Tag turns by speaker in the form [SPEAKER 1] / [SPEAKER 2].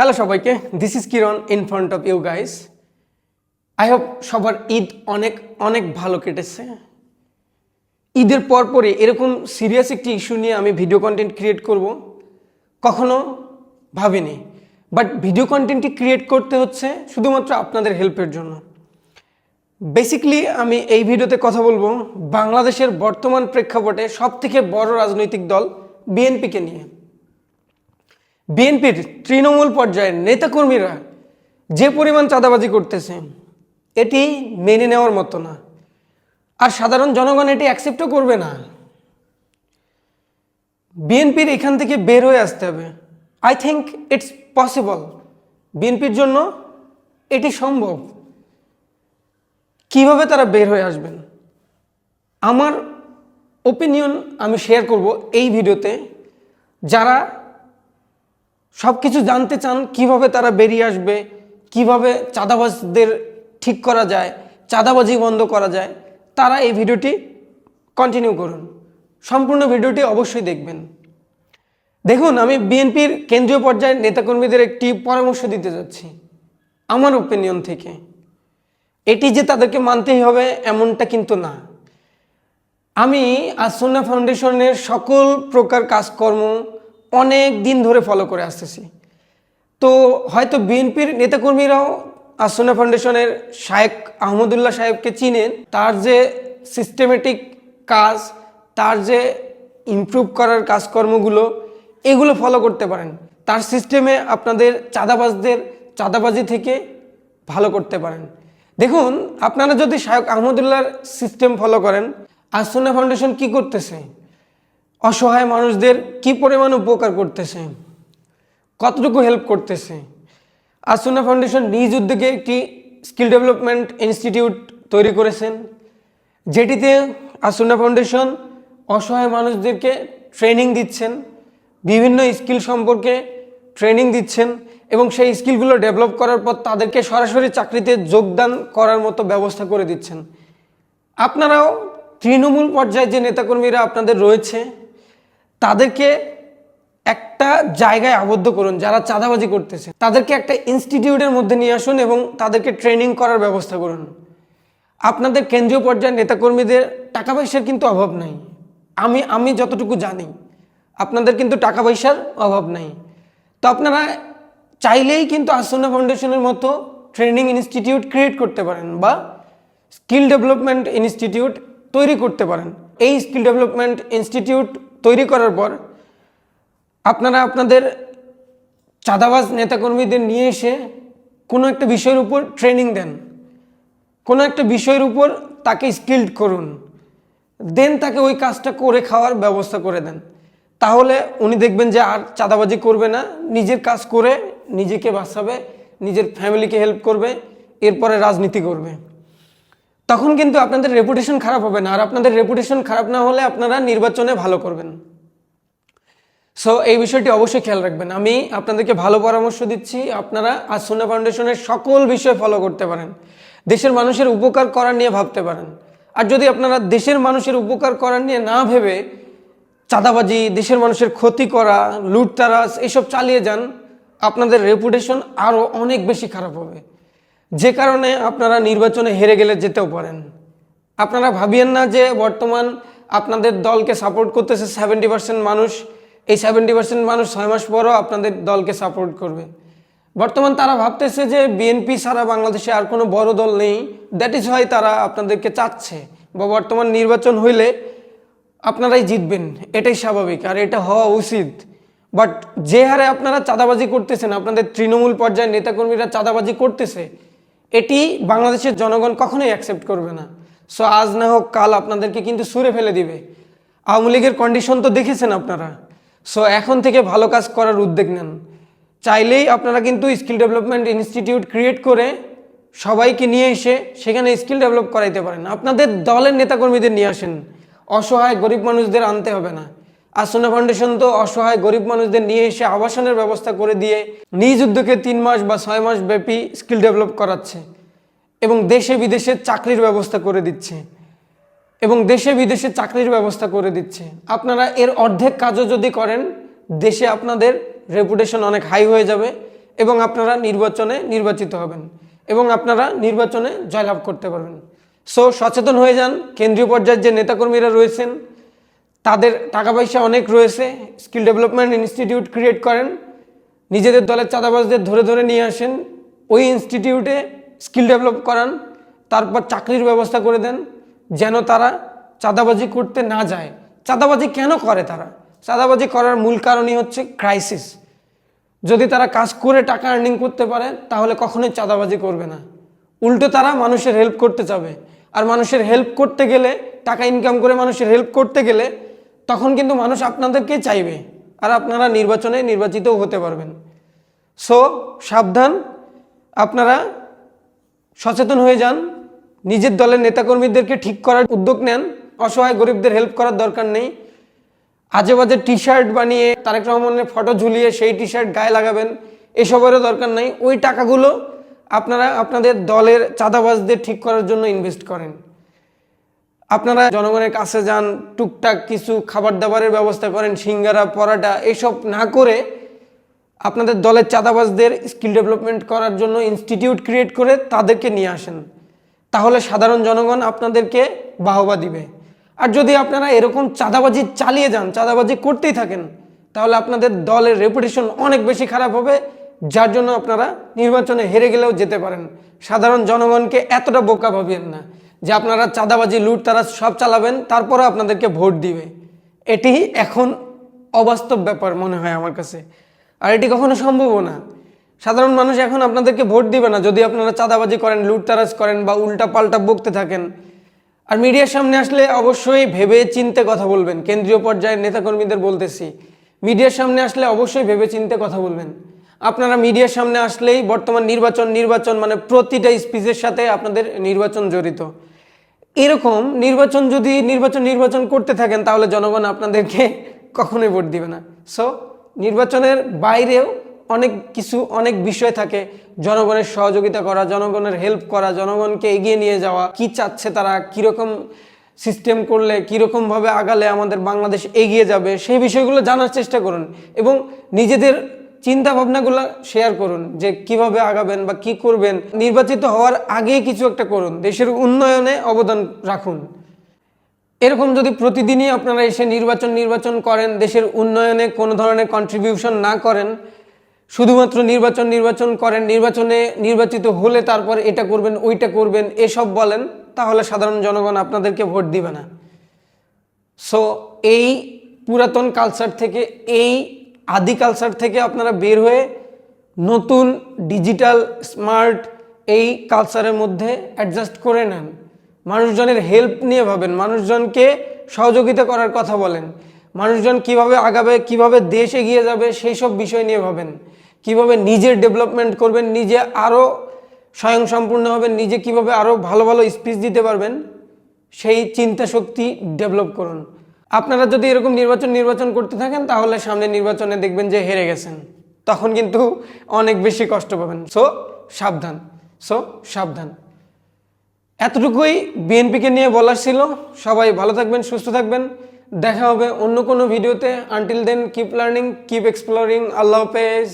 [SPEAKER 1] Hello সবাইকে this is Kiran in front of you guys I hope সবার ঈদ অনেক অনেক ভালো কেটেছে। ঈদের পরপরই এরকম সিরিয়াস একটি ইস্যু নিয়ে আমি ভিডিও কন্টেন্ট ক্রিয়েট করব। কখনো ভাবিনি। বাট ভিডিও কন্টেন্টটি ক্রিয়েট করতে হচ্ছে শুধুমাত্র আপনাদের হেল্পের জন্য। বেসিক্যালি আমি এই ভিডিওতে কথা বলব বাংলাদেশের বর্তমান প্রেক্ষাপটে সবথেকে বড় রাজনৈতিক দল বিএনপিকে নিয়ে। বিএনপির তৃণমূল পর্যায়ের নেতাকর্মীরা যে পরিমাণ চাঁদাবাজি করতেছে, এটি মেনে নেওয়ার মতো না। আর সাধারণ জনগণ এটি অ্যাকসেপ্টও করবে না। বিএনপির এখান থেকে বের হয়ে আসতে হবে। আই থিঙ্ক ইটস পসিবল বিএনপির জন্য এটি সম্ভব। কীভাবে তারা বের হয়ে আসবেন? আমার ওপিনিয়ন আমি শেয়ার করব এই ভিডিওতে যারা সব কিছু জানতে চান কীভাবে তারা বেরিয়ে আসবে, কীভাবে চাঁদাবাজদের ঠিক করা যায়, চাঁদাবাজি বন্ধ করা যায়, তারা এই ভিডিওটি কন্টিনিউ করুন। সম্পূর্ণ ভিডিওটি অবশ্যই দেখবেন। দেখুন, আমি বিএনপির কেন্দ্রীয় পর্যায়ের নেতাকর্মীদের একটি পরামর্শ দিতে যাচ্ছি, আমার ওপিনিয়ন থেকে। এটি যে তাদেরকে মানতেই হবে এমনটা কিন্তু না। আমি আসন্না ফাউন্ডেশনের সকল প্রকার কাজকর্ম অনেক দিন ধরে ফলো করে আসতেছি। তো হয়তো বিএনপির নেতাকর্মীরাও আসন্না ফাউন্ডেশনের শায়েক আহমদুল্লাহ সাহেবকে চিনেন। তার যে সিস্টেমেটিক কাজ, তার যে ইমপ্রুভ করার কাজকর্মগুলো, এগুলো ফলো করতে পারেন। তার সিস্টেমে আপনাদের চাঁদাবাজদের চাঁদাবাজি থেকে ভালো করতে পারেন। দেখুন, আপনারা যদি শায়ক আহমদুল্লাহর সিস্টেম ফলো করেন আসন্না ফাউন্ডেশন কি করতেছে? অসহায় মানুষদের কি পরিমাণ উপকার করতেছে? কতটুকু হেল্প করতেছে? আসুনা ফাউন্ডেশন নিজ উদ্যোগে একটি স্কিল ডেভেলপমেন্ট ইনস্টিটিউট তৈরি করেছেন, যেটিতে আসুনা ফাউন্ডেশন অসহায় মানুষদেরকে ট্রেনিং দিচ্ছেন, বিভিন্ন স্কিল সম্পর্কে ট্রেনিং দিচ্ছেন এবং সেই স্কিলগুলো ডেভেলপ করার পর তাদেরকে সরাসরি চাকরিতে যোগদান করার মতো ব্যবস্থা করে দিচ্ছেন। আপনারাও তৃণমূল পর্যায়ে যে নেতাকর্মীরা আপনাদের রয়েছে তাদেরকে একটা জায়গায় আবদ্ধ করুন, যারা চাঁদাবাজি করতেছে। তাদেরকে একটা ইনস্টিটিউটের মধ্যে নিয়ে আসুন এবং তাদেরকে ট্রেনিং করার ব্যবস্থা করুন। আপনাদের কেন্দ্রীয় পর্যায়ের নেতাকর্মীদের টাকা পয়সার কিন্তু অভাব নাই। আমি আমি যতটুকু জানি, আপনাদের কিন্তু টাকা পয়সার অভাব নাই। তো আপনারা চাইলেই কিন্তু আসন্না ফাউন্ডেশনের মতো ট্রেনিং ইনস্টিটিউট ক্রিয়েট করতে পারেন বা স্কিল ডেভেলপমেন্ট ইনস্টিটিউট তৈরি করতে পারেন। এই স্কিল ডেভেলপমেন্ট ইনস্টিটিউট তৈরি করার পর আপনারা আপনাদের চাঁদাবাজ নেতাকর্মীদের নিয়ে এসে কোনো একটা বিষয়ের উপর ট্রেনিং দেন। কোনো একটা বিষয়ের উপর তাকে স্কিল্ড করুন। দেন তাকে ওই কাজটা করে খাওয়ার ব্যবস্থা করে দেন। তাহলে উনি দেখবেন যে আর চাঁদাবাজি করবে না, নিজের কাজ করে নিজেকে বাঁচাবে, নিজের ফ্যামিলিকে হেল্প করবে, এরপরে রাজনীতি করবে। তখন কিন্তু আপনাদের রেপুটেশন খারাপ হবে না। আর আপনাদের রেপুটেশন খারাপ না হলে আপনারা নির্বাচনে ভালো করবেন। সো এই বিষয়টি অবশ্যই খেয়াল রাখবেন। আমি আপনাদেরকে ভালো পরামর্শ দিচ্ছি। আপনারা আসুনা ফাউন্ডেশনের সকল বিষয় ফলো করতে পারেন। দেশের মানুষের উপকার করার নিয়ে ভাবতে পারেন। আর যদি আপনারা দেশের মানুষের উপকার করার নিয়ে না ভেবে চাঁদাবাজি, দেশের মানুষের ক্ষতি করা লুটতারাস এসব চালিয়ে যান, আপনাদের রেপুটেশন আরও অনেক বেশি খারাপ হবে। যে কারণে আপনারা নির্বাচনে হেরে গেলে যেতেও পারেন। আপনারা ভাবিয়েন না যে বর্তমান আপনাদের দলকে সাপোর্ট করতেছে সেভেন্টি পার্সেন্ট মানুষ। এই সেভেন্টি পার্সেন্ট মানুষ ছয় মাস পরও আপনাদের দলকে সাপোর্ট করবে। বর্তমান তারা ভাবতেছে যে বিএনপি ছাড়া বাংলাদেশে আর কোনো বড় দল নেই। দ্যাট ইজ হয় তারা আপনাদেরকে চাচ্ছে। বা বর্তমান নির্বাচন হইলে আপনারাই জিতবেন। এটাই স্বাভাবিক আর এটা হওয়া উচিত। বাট যে হারে আপনারা চাঁদাবাজি করতেছেন, আপনাদের তৃণমূল পর্যায়ের নেতাকর্মীরা চাঁদাবাজি করতেছে এটি বাংলাদেশের জনগণ কখনোই অ্যাকসেপ্ট করবে না। সো আজ না হোক, কাল আপনাদেরকে কিন্তু সুরে ফেলে দিবে। আওয়ামী লীগের কন্ডিশন তো দেখেছেন আপনারা। সো এখন থেকে ভালো কাজ করার উদ্যোগ নেন। চাইলেই আপনারা কিন্তু স্কিল ডেভেলপমেন্ট ইনস্টিটিউট ক্রিয়েট করে সবাইকে নিয়ে এসে সেখানে স্কিল ডেভেলপ করাইতে পারেন। আপনাদের দলের নেতাকর্মীদের নিয়ে আসেন। অসহায় গরিব মানুষদের আনতে হবে না। আসনা ফাউন্ডেশন তো অসহায় গরিব মানুষদের নিয়ে এসে আবাসনের ব্যবস্থা করে দিয়ে নিজ উদ্যোগে তিন মাস বা ছয় মাস ব্যাপী স্কিল ডেভেলপ করাচ্ছে এবং দেশে বিদেশে চাকরির ব্যবস্থা করে দিচ্ছে। এবং দেশে বিদেশে চাকরির ব্যবস্থা করে দিচ্ছে। আপনারা এর অর্ধেক কাজও যদি করেন, দেশে আপনাদের রেপুটেশন অনেক হাই হয়ে যাবে এবং আপনারা নির্বাচনে নির্বাচিত হবেন এবং আপনারা নির্বাচনে জয়লাভ করতে পারবেন। সো সচেতন হয়ে যান। কেন্দ্রীয় পর্যায়ের যে নেতাকর্মীরা রয়েছেন তাদের টাকা পয়সা অনেক রয়েছে স্কিল ডেভেলপমেন্ট ইনস্টিটিউট ক্রিয়েট করেন, নিজেদের দলের চাঁদাবাজদের ধরে ধরে নিয়ে আসেন, ওই ইনস্টিটিউটে স্কিল ডেভেলপ করান, তারপর চাকরির ব্যবস্থা করে দেন, যেন তারা চাঁদাবাজি করতে না যায়। চাঁদাবাজি কেন করে তারা? চাঁদাবাজি করার মূল কারণই হচ্ছে ক্রাইসিস যদি তারা কাজ করে টাকা আর্নিং করতে পারে, তাহলে কখনোই চাঁদাবাজি করবে না। উল্টো তারা মানুষের হেল্প করতে চাবে। আর মানুষের হেল্প করতে গেলে, টাকা ইনকাম করে মানুষের হেল্প করতে গেলে তখন কিন্তু মানুষ আপনাদেরকে চাইবে আর আপনারা নির্বাচনে নির্বাচিতও হতে পারবেন। সো সাবধান, আপনারা সচেতন হয়ে যান, নিজের দলের নেতাকর্মীদেরকে ঠিক করার উদ্যোগ নেন, অসহায় গরিবদের হেল্প করার দরকার নেই। আজে বাজে টি শার্ট বানিয়ে তারেক রহমানের ফটো ঝুলিয়ে সেই টি শার্ট গায়ে লাগাবেন, এসবেরও দরকার নেই। ওই টাকাগুলো আপনারা আপনাদের দলের চাঁদাবাজদের ঠিক করার জন্য ইনভেস্ট করেন। আপনারা জনগণের কাছে যান, টুকটাক কিছু খাবার দাবারের ব্যবস্থা করেন, সিঙ্গারা, পরাটা, এসব না করে আপনাদের দলের চাঁদাবাজদের স্কিল ডেভেলপমেন্ট করার জন্য ইনস্টিটিউট ক্রিয়েট করে তাদেরকে নিয়ে আসেন। তাহলে সাধারণ জনগণ আপনাদেরকে বাহবা দিবে। আর যদি আপনারা এরকম চাঁদাবাজি চালিয়ে যান, চাঁদাবাজি করতেই থাকেন, তাহলে আপনাদের দলের রেপুটেশন অনেক বেশি খারাপ হবে, যার জন্য আপনারা নির্বাচনে হেরে গেলেও যেতে পারেন। সাধারণ জনগণকে এতটা বোকা ভাবিয়েন না। যে আপনারা চাঁদাবাজি, লুট, তারা সব চালাবেন, তারপরও আপনাদেরকে ভোট দিবে। এটি এখন অবাস্তব ব্যাপার মনে হয় আমার কাছে। আর এটি কখনো সম্ভবও না। সাধারণ মানুষ এখন আপনাদেরকে ভোট দিবে না, যদি আপনারা চাঁদাবাজি করেন লুটতারাজ করেন বা উল্টা পাল্টা বকতে থাকেন। আর মিডিয়ার সামনে আসলে অবশ্যই ভেবে চিনতে কথা বলবেন। কেন্দ্রীয় পর্যায়ের নেতাকর্মীদের বলতেছি, মিডিয়ার সামনে আসলে অবশ্যই ভেবে চিনতে কথা বলবেন। আপনারা মিডিয়ার সামনে আসলেই বর্তমান নির্বাচন নির্বাচন মানে প্রতিটা স্পিচের সাথে আপনাদের নির্বাচন জড়িত। এরকম নির্বাচন যদি নির্বাচন নির্বাচন করতে থাকেন, তাহলে জনগণ আপনাদেরকে কখনোই ভোট দিবে না। সো নির্বাচনের বাইরেও অনেক কিছু, অনেক বিষয় থাকে। জনগণের সহযোগিতা করা, জনগণের হেল্প করা, জনগণকে এগিয়ে নিয়ে যাওয়া, কি চাচ্ছে তারা, কীরকম সিস্টেম করলে কীরকমভাবে আগালে আমাদের বাংলাদেশ এগিয়ে যাবে, সেই বিষয়গুলো জানার চেষ্টা করুন। এবং নিজেদের চিন্তা ভাবনাগুলো শেয়ার করুন যে কীভাবে আগাবেন বা কি করবেন। নির্বাচিত হওয়ার আগেই কিছু একটা করুন, দেশের উন্নয়নে অবদান রাখুন। এরকম যদি প্রতিদিনই আপনারা এসে নির্বাচন নির্বাচন করেন, দেশের উন্নয়নে কোনো ধরনের কন্ট্রিবিউশন না করেন, শুধুমাত্র নির্বাচন নির্বাচন করেন, নির্বাচনে নির্বাচিত হলে তারপর এটা করবেন, ওইটা করবেন, এসব বলেন, তাহলে সাধারণ জনগণ আপনাদেরকে ভোট দিবে না। সো এই পুরাতন কালচার থেকে এই আদি কালচার থেকে আপনারা বের হয়ে নতুন ডিজিটাল স্মার্ট এই কালচারের মধ্যে অ্যাডজাস্ট করে নেন। মানুষজনের হেল্প নিয়ে ভাবেন। মানুষজনকে সহযোগিতা করার কথা বলেন। মানুষজন কীভাবে আগাবে, কীভাবে দেশ এগিয়ে যাবে, সেই সব বিষয় নিয়ে ভাবেন। কীভাবে নিজের ডেভেলপমেন্ট করবেন, নিজে আরও স্বয়ংসম্পূর্ণ হবেন, নিজে কীভাবে আরও ভালো ভালো স্পিচ দিতে পারবেন, সেই চিন্তা শক্তি ডেভেলপ করুন। আপনারা যদি এরকম নির্বাচন নির্বাচন করতে থাকেন, তাহলে সামনে নির্বাচনে দেখবেন যে হেরে গেছেন। তখন কিন্তু অনেক বেশি কষ্ট পাবেন। সো সাবধান। সো সাবধান। এতটুকুই বিএনপিকে নিয়ে বলার ছিল। সবাই ভালো থাকবেন, সুস্থ থাকবেন। দেখা হবে অন্য কোনো ভিডিওতে। Until then keep learning keep exploring আল্লাহ হাফেজ।